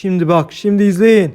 Şimdi bak şimdi izleyin.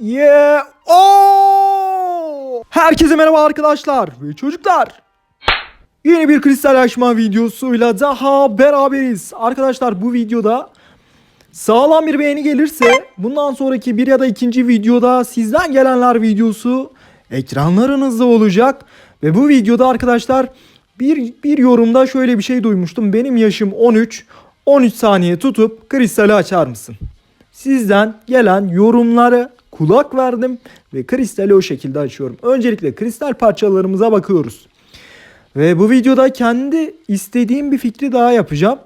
Yeah. Oo! Herkese merhaba arkadaşlar ve çocuklar. Yeni bir kristal açma videosuyla daha beraberiz. Arkadaşlar bu videoda sağlam bir beğeni gelirse bundan sonraki bir ya da ikinci videoda sizden gelenler videosu ekranlarınızda olacak. Ve bu videoda arkadaşlar bir, bir yorumda şöyle bir şey duymuştum. Benim yaşım 13. 13 saniye tutup kristali açar mısın? Sizden gelen yorumları kulak verdim ve kristali o şekilde açıyorum. Öncelikle kristal parçalarımıza bakıyoruz. Ve bu videoda kendi istediğim bir fikri daha yapacağım.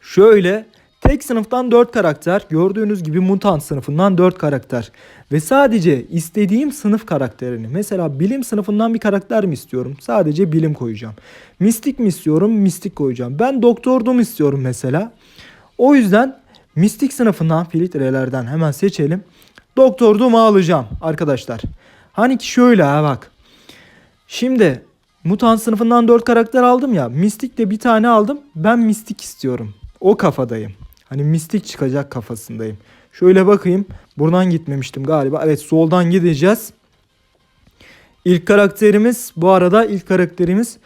Şöyle tek sınıftan 4 karakter gördüğünüz gibi mutant sınıfından 4 karakter. Ve sadece istediğim sınıf karakterini mesela bilim sınıfından bir karakter mi istiyorum? Sadece bilim koyacağım. Mistik mi istiyorum? Mistik koyacağım. Ben doktordum istiyorum mesela. O yüzden mistik sınıfından filtrelerden hemen seçelim. Doktordumu alacağım arkadaşlar. Hani ki şöyle ha bak. Şimdi mutant sınıfından 4 karakter aldım ya. Mistik de bir tane aldım. Ben mistik istiyorum. O kafadayım. Hani mistik çıkacak kafasındayım. Şöyle bakayım. Buradan gitmemiştim galiba. Evet soldan gideceğiz. İlk karakterimiz bu arada ilk karakterimiz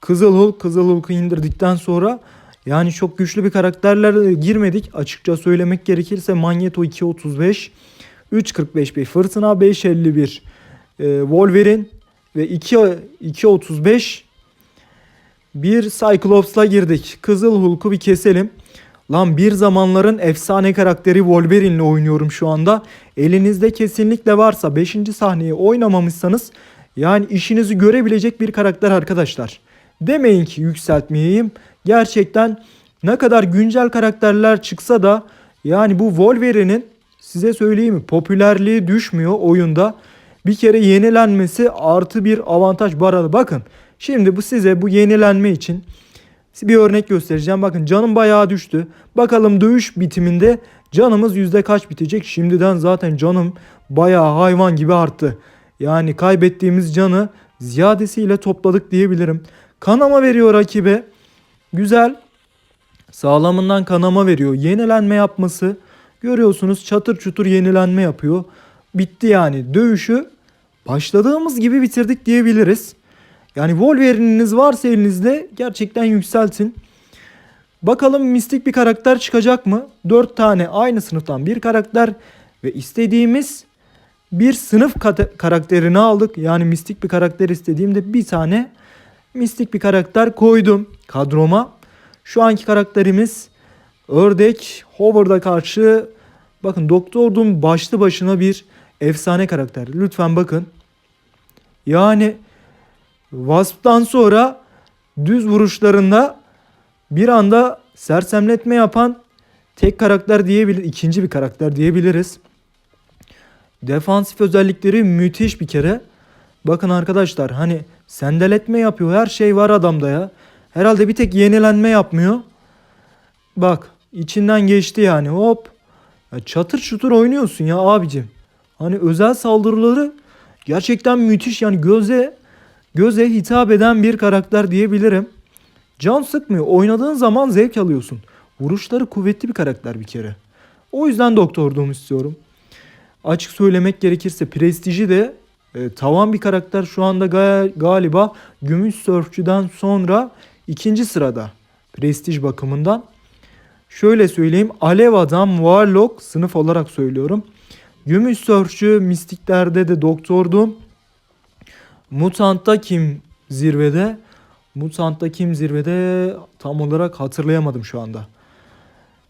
Kızıl Hulk. Kızıl Hulk'u indirdikten sonra yani çok güçlü bir karakterlerle girmedik. Açıkça söylemek gerekirse Magneto 2.35, 3.45 bir Fırtına 5.51 e, Wolverine ve 2 2.35 bir Cyclops'la girdik. Kızıl Hulk'u bir keselim. Lan bir zamanların efsane karakteri Wolverine'le oynuyorum şu anda. Elinizde kesinlikle varsa 5. sahneyi oynamamışsanız yani işinizi görebilecek bir karakter arkadaşlar. Demeyin ki yükseltmeyeyim. Gerçekten ne kadar güncel karakterler çıksa da yani bu Wolverine'in size söyleyeyim mi popülerliği düşmüyor oyunda. Bir kere yenilenmesi artı bir avantaj bu arada bakın. Şimdi bu size bu yenilenme için bir örnek göstereceğim. Bakın canım bayağı düştü. Bakalım dövüş bitiminde canımız yüzde kaç bitecek? Şimdiden zaten canım bayağı hayvan gibi arttı. Yani kaybettiğimiz canı ziyadesiyle topladık diyebilirim. Kanama veriyor rakibe. Güzel. Sağlamından kanama veriyor. Yenilenme yapması. Görüyorsunuz çatır çutur yenilenme yapıyor. Bitti yani. Dövüşü başladığımız gibi bitirdik diyebiliriz. Yani Wolverine'iniz varsa elinizde gerçekten yükseltin. Bakalım mistik bir karakter çıkacak mı? 4 tane aynı sınıftan bir karakter ve istediğimiz bir sınıf karakterini aldık. Yani mistik bir karakter istediğimde bir tane mistik bir karakter koydum kadroma. Şu anki karakterimiz Ördek Howard'a karşı bakın Doktor Doom başlı başına bir efsane karakter. Lütfen bakın. Yani Wasp'tan sonra düz vuruşlarında bir anda sersemletme yapan tek karakter diyebilir, ikinci bir karakter diyebiliriz. Defansif özellikleri müthiş bir kere. Bakın arkadaşlar hani sendeletme yapıyor. Her şey var adamda ya. Herhalde bir tek yenilenme yapmıyor. Bak içinden geçti yani hop. Ya çatır çutur oynuyorsun ya abicim. Hani özel saldırıları gerçekten müthiş yani göze göze hitap eden bir karakter diyebilirim. Can sıkmıyor. Oynadığın zaman zevk alıyorsun. Vuruşları kuvvetli bir karakter bir kere. O yüzden Doktor Doom istiyorum. Açık söylemek gerekirse prestiji de e, tavan bir karakter şu anda ga- galiba Gümüş Sörfçü'den sonra ikinci sırada prestij bakımından. Şöyle söyleyeyim Alev Adam Warlock sınıf olarak söylüyorum. Gümüş Sörfçü Mistiklerde de Doktor Doom. Mutant'ta kim zirvede? Mutant'ta kim zirvede tam olarak hatırlayamadım şu anda.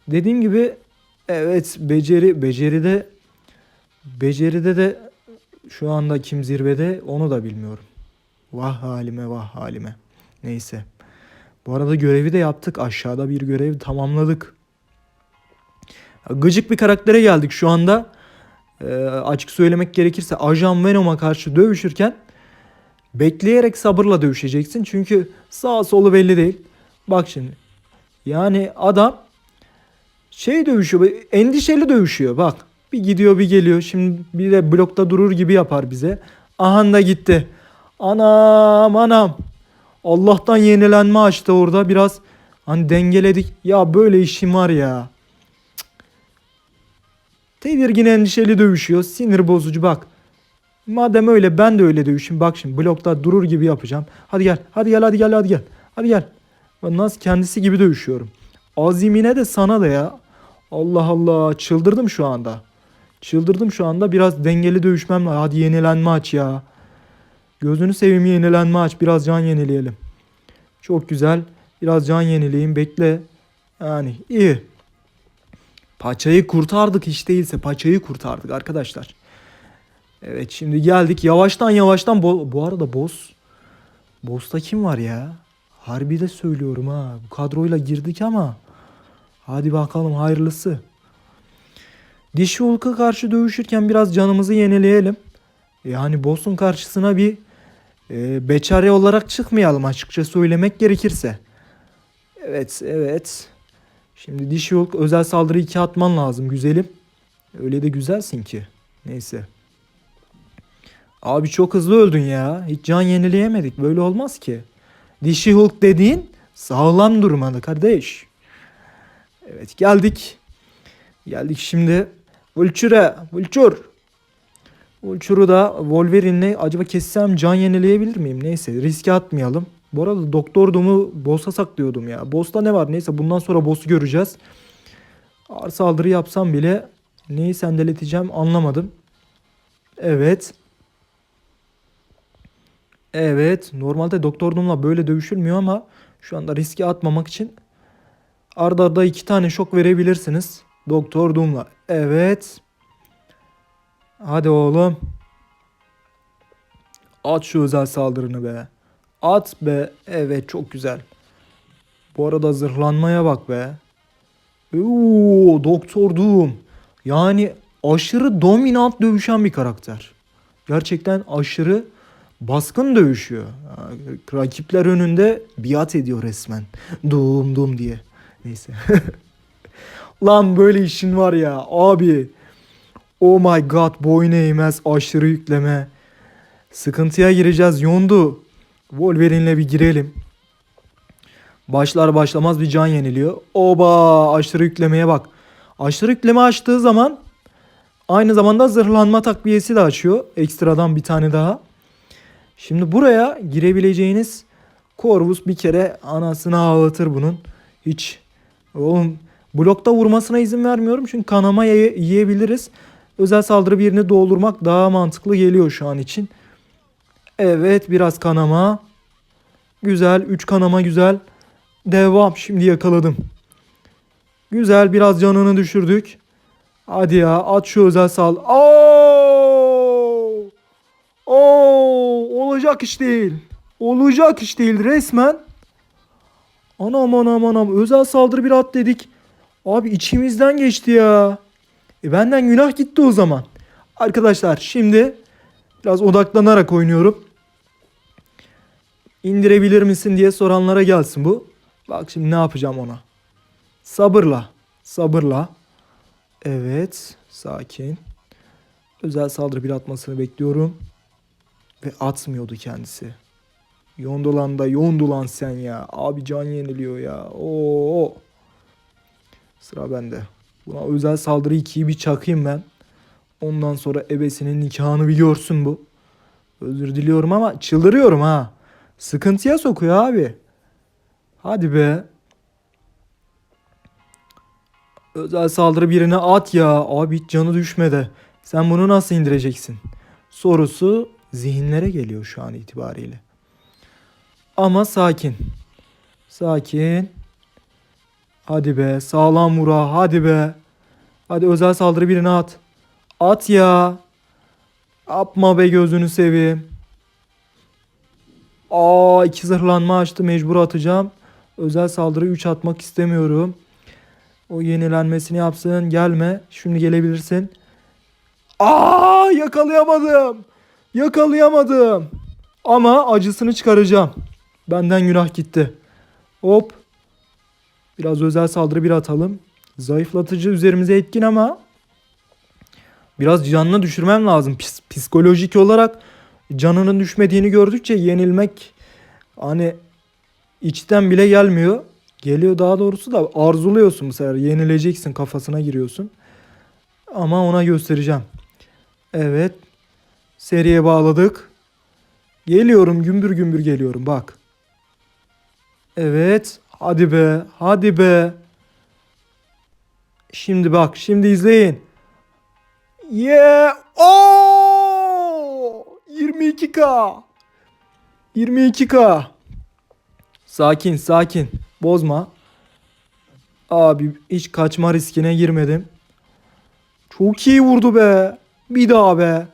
Dediğim gibi evet beceri beceride beceride de şu anda kim zirvede onu da bilmiyorum. Vah halime vah halime. Neyse. Bu arada görevi de yaptık. Aşağıda bir görev tamamladık. Gıcık bir karaktere geldik şu anda. Ee, açık söylemek gerekirse Ajan Venom'a karşı dövüşürken bekleyerek sabırla dövüşeceksin. Çünkü sağ solu belli değil. Bak şimdi. Yani adam şey dövüşüyor. Endişeli dövüşüyor. Bak. Bir gidiyor bir geliyor. Şimdi bir de blokta durur gibi yapar bize. Ahan da gitti. Anam anam. Allah'tan yenilenme açtı orada. Biraz hani dengeledik. Ya böyle işim var ya. Tedirgin endişeli dövüşüyor. Sinir bozucu bak. Madem öyle ben de öyle dövüşeyim. Bak şimdi blokta durur gibi yapacağım. Hadi gel. Hadi gel hadi gel hadi gel. Hadi gel. Ben nasıl kendisi gibi dövüşüyorum. Azimine de sana da ya. Allah Allah çıldırdım şu anda. Çıldırdım şu anda. Biraz dengeli dövüşmem lazım. Hadi yenilenme aç ya. Gözünü seveyim yenilenme aç. Biraz can yenileyelim. Çok güzel. Biraz can yenileyim. Bekle. Yani iyi. Paçayı kurtardık hiç değilse. Paçayı kurtardık arkadaşlar. Evet şimdi geldik. Yavaştan yavaştan. Bo- Bu arada boss. Boss'ta kim var ya? Harbi de söylüyorum ha. Bu kadroyla girdik ama. Hadi bakalım hayırlısı. Dişi Hulk'a karşı dövüşürken biraz canımızı yenileyelim. Yani boss'un karşısına bir e, beçare olarak çıkmayalım açıkça söylemek gerekirse. Evet evet. Şimdi dişi Hulk özel saldırı 2 atman lazım güzelim. Öyle de güzelsin ki. Neyse. Abi çok hızlı öldün ya. Hiç can yenileyemedik. Böyle olmaz ki. Dişi Hulk dediğin sağlam durmalı kardeş. Evet geldik. Geldik şimdi. Vulture'e. Vulture. Vulture'u da Wolverine'le acaba kessem can yenileyebilir miyim? Neyse riske atmayalım. Bu arada Doktor Doom'u boss'a saklıyordum ya. Boss'ta ne var? Neyse bundan sonra boss'u göreceğiz. Ağır saldırı yapsam bile neyi sendeleteceğim anlamadım. Evet. Evet. Normalde Doktor Doom'la böyle dövüşülmüyor ama şu anda riske atmamak için arda arda iki tane şok verebilirsiniz. Doktor Doom'la. Evet. Hadi oğlum. At şu özel saldırını be. At be. Evet çok güzel. Bu arada zırhlanmaya bak be. Oo, Doktor Doom. Yani aşırı dominant dövüşen bir karakter. Gerçekten aşırı baskın dövüşüyor. Rakipler önünde biat ediyor resmen. Doom Doom diye. Neyse. Lan böyle işin var ya abi. Oh my god boyun eğmez aşırı yükleme. Sıkıntıya gireceğiz yondu. Wolverine'le bir girelim. Başlar başlamaz bir can yeniliyor. Oba aşırı yüklemeye bak. Aşırı yükleme açtığı zaman aynı zamanda zırhlanma takviyesi de açıyor. Ekstradan bir tane daha. Şimdi buraya girebileceğiniz Corvus bir kere anasını ağlatır bunun. Hiç oğlum blokta vurmasına izin vermiyorum çünkü kanama ye- yiyebiliriz. Özel saldırı birini doldurmak daha mantıklı geliyor şu an için. Evet biraz kanama. Güzel 3 kanama güzel. Devam şimdi yakaladım. Güzel biraz canını düşürdük. Hadi ya at şu özel sal. Oo! Oo! Olacak iş değil. Olacak iş değil resmen. Anam anam anam özel saldırı bir at dedik. Abi içimizden geçti ya. E benden günah gitti o zaman. Arkadaşlar şimdi biraz odaklanarak oynuyorum. İndirebilir misin diye soranlara gelsin bu. Bak şimdi ne yapacağım ona. Sabırla. Sabırla. Evet. Sakin. Özel saldırı bir atmasını bekliyorum. Ve atmıyordu kendisi. Yondolan da yondulan sen ya. Abi can yeniliyor ya. Oo. Sıra bende. Buna özel saldırı 2'yi bir çakayım ben. Ondan sonra ebesinin nikahını bir görsün bu. Özür diliyorum ama çıldırıyorum ha. Sıkıntıya sokuyor abi. Hadi be. Özel saldırı birine at ya. Abi hiç canı düşmedi. Sen bunu nasıl indireceksin? Sorusu zihinlere geliyor şu an itibariyle. Ama sakin. Sakin. Hadi be sağlam vura hadi be. Hadi özel saldırı birine at. At ya. Yapma be gözünü seveyim. Aa iki zırhlanma açtı mecbur atacağım. Özel saldırı 3 atmak istemiyorum. O yenilenmesini yapsın. Gelme. Şimdi gelebilirsin. Aa yakalayamadım. Yakalayamadım. Ama acısını çıkaracağım. Benden günah gitti. Hop. Biraz özel saldırı bir atalım. Zayıflatıcı üzerimize etkin ama biraz canını düşürmem lazım. Psikolojik olarak canının düşmediğini gördükçe yenilmek hani içten bile gelmiyor. Geliyor daha doğrusu da arzuluyorsun bu sefer. Yenileceksin kafasına giriyorsun. Ama ona göstereceğim. Evet. Seriye bağladık. Geliyorum gümbür gümbür geliyorum bak. Evet. Hadi be. Hadi be. Şimdi bak. Şimdi izleyin. Yeah. Oo! 22k. 22k. Sakin sakin. Bozma. Abi hiç kaçma riskine girmedim. Çok iyi vurdu be. Bir daha be.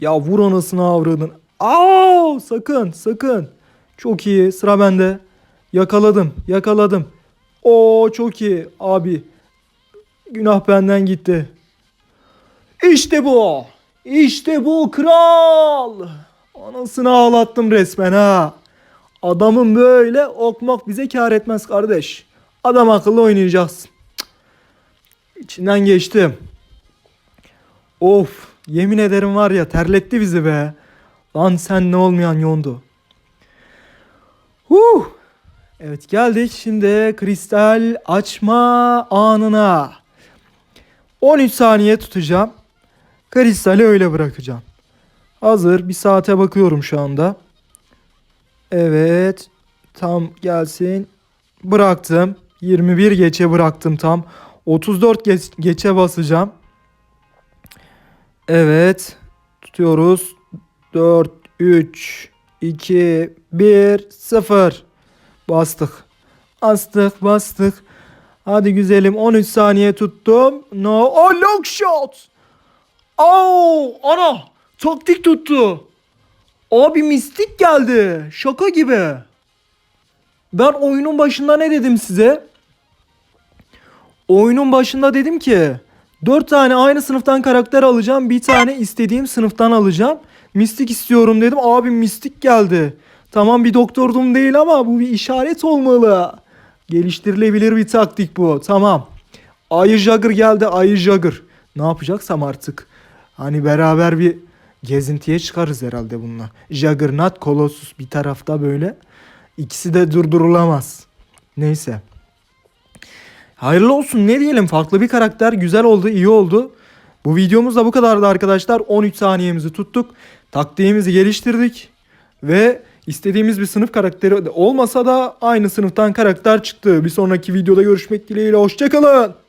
Ya vur anasını avradın. Aa sakın sakın. Çok iyi sıra bende. Yakaladım yakaladım. Oo çok iyi abi. Günah benden gitti. İşte bu. İşte bu kral. Anasını ağlattım resmen ha. Adamın böyle okmak bize kar etmez kardeş. Adam akıllı oynayacaksın. İçinden geçtim. Of yemin ederim var ya terletti bizi be. Lan sen ne olmayan yondu. Huh. Evet geldik şimdi kristal açma anına. 13 saniye tutacağım. Kristali öyle bırakacağım. Hazır bir saate bakıyorum şu anda. Evet. Tam gelsin. Bıraktım. 21 geçe bıraktım tam. 34 geç, geçe basacağım. Evet. Tutuyoruz. 4, 3, 2, 1, 0. Bastık. Bastık, bastık. Hadi güzelim 13 saniye tuttum. No. Oh long shot. Oh ana. Taktik tuttu. Abi mistik geldi. Şaka gibi. Ben oyunun başında ne dedim size? Oyunun başında dedim ki 4 tane aynı sınıftan karakter alacağım. Bir tane istediğim sınıftan alacağım. Mistik istiyorum dedim. Abi mistik geldi. Tamam bir doktordum değil ama bu bir işaret olmalı. Geliştirilebilir bir taktik bu. Tamam. Ayı Jagger geldi. Ayı Jagger. Ne yapacaksam artık. Hani beraber bir gezintiye çıkarız herhalde bununla. Juggernaut, Colossus bir tarafta böyle. İkisi de durdurulamaz. Neyse. Hayırlı olsun ne diyelim farklı bir karakter güzel oldu iyi oldu. Bu videomuz da bu kadardı arkadaşlar. 13 saniyemizi tuttuk. Taktiğimizi geliştirdik. Ve istediğimiz bir sınıf karakteri olmasa da aynı sınıftan karakter çıktı. Bir sonraki videoda görüşmek dileğiyle. Hoşçakalın.